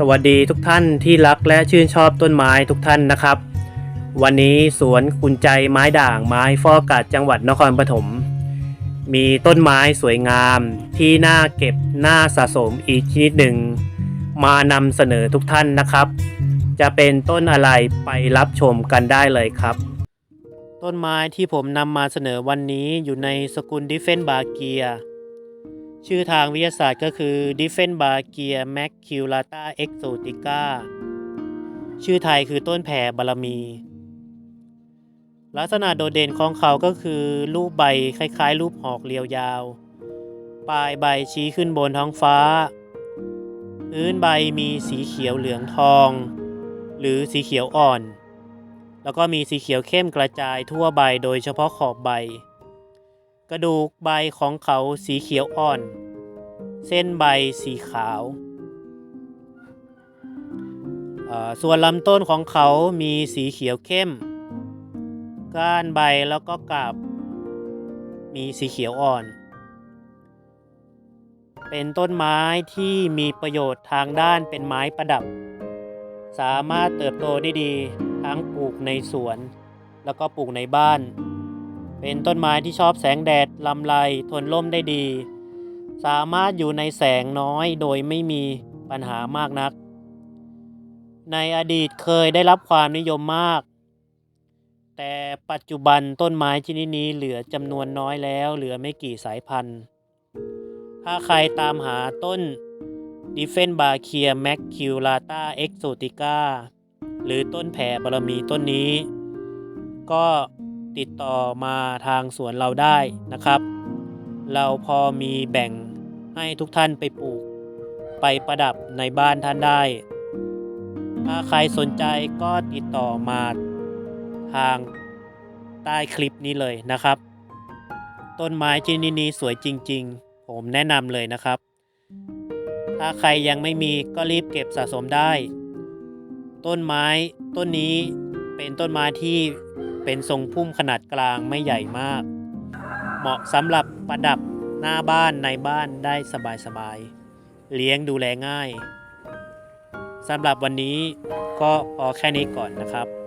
สวัสดีทุกท่านที่รักและชื่นชอบต้นไม้ทุกท่านนะครับ วันนี้สวนคุณใจไม้ด่างไม้ฟอกาดจังหวัดนครปฐมมีต้นไม้สวยงามที่น่าเก็บน่าสะสมอีกชนิดหนึ่ง มานำเสนอทุกท่านนะครับ จะเป็นต้นอะไรไปรับชมกันได้เลยครับ ต้นไม้ที่ผมนำมาเสนอวันนี้อยู่ในสกุลดิเฟนบาเกีย ชื่อทางวิทยาศาสตร์ก็คือ d i f f e n b a r g i a maculata exotica ชื่อไทยคือต้นแผ่บารมี ลักษณะโดดเด่นของเขาก็คือ รูปใบคล้ายๆ รูปหอกเรียวยาว ปลายใบชี้ขึ้นบนท้องฟ้า พื้นใบมีสีเขียวเหลืองทอง หรือสีเขียวอ่อน แล้วก็มีสีเขียวเข้มกระจายทั่วใบโดยเฉพาะขอบใบ กระดูกใบของเขาสีเขียวอ่อน เส้นใบสีขาว ส่วนลำต้นของเขามีสีเขียวเข้ม ก้านใบแล้วก็กาบ มีสีเขียวอ่อน เป็นต้นไม้ที่มีประโยชน์ทางด้านเป็นไม้ประดับ สามารถเติบโตได้ดีทั้งปลูกในสวน แล้วก็ปลูกในบ้าน เป็นต้นไม้ที่ชอบแสงแดดลำไรทนร่มได้ดี สามารถอยู่ในแสงน้อยโดยไม่มีปัญหามากนัก ในอดีตเคยได้รับความนิยมมาก แต่ปัจจุบันต้นไม้ชนิดนี้เหลือจำนวนน้อยแล้ว เหลือไม่กี่สายพันธุ์ ถ้าใครตามหาต้น d i f f e n b a c i a maculata exotica หรือต้นแผ่บารมีต้นนี้ ก็ ติดต่อมาทางสวนเราได้นะครับ เราพอมีแบ่งให้ทุกท่านไปปลูก ไปประดับในบ้านท่านได้ ถ้าใครสนใจก็ติดต่อมาทางใต้คลิปนี้เลยนะครับ ต้นไม้ชนิดนี้สวยจริง ๆ ผมแนะนำเลยนะครับ ถ้าใครยังไม่มีก็รีบเก็บสะสมได้ ต้นไม้ต้นนี้เป็นต้นไม้ที่ เป็นทรงพุ่มขนาดกลางไม่ใหญ่มาก เหมาะสำหรับประดับหน้าบ้านในบ้านได้สบายๆ เลี้ยงดูแลง่ายสำหรับวันนี้ก็พอแค่นี้ก่อนนะครับ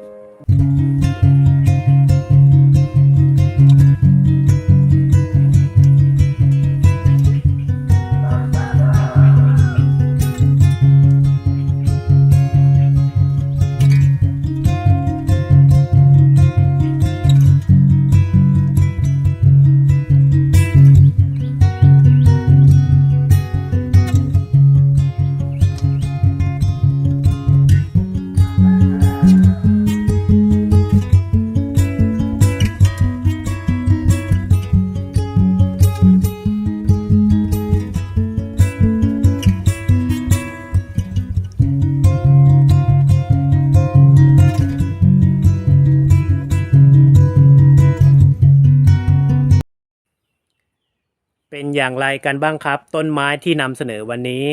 เป็นอย่างไรกันบ้างครับ ต้นไม้ที่นำเสนอวันนี้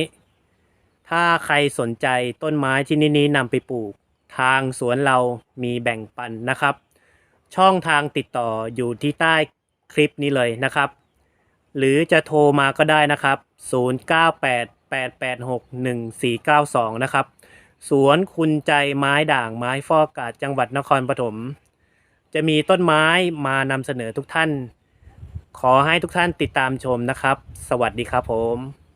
ถ้าใครสนใจต้นไม้ที่นี้นี้นำไปปลูก ทางสวนเรามีแบ่งปันนะครับ ช่องทางติดต่ออยู่ที่ใต้คลิปนี้เลยนะครับ หรือจะโทรมาก็ได้นะครับ 0988861492 นะครับ สวนคุณใจไม้ด่างไม้ฟอกาดจังหวัดนครปฐม จะมีต้นไม้มานำเสนอทุกท่าน ขอให้ทุกท่านติดตามชมนะครับ สวัสดีครับผม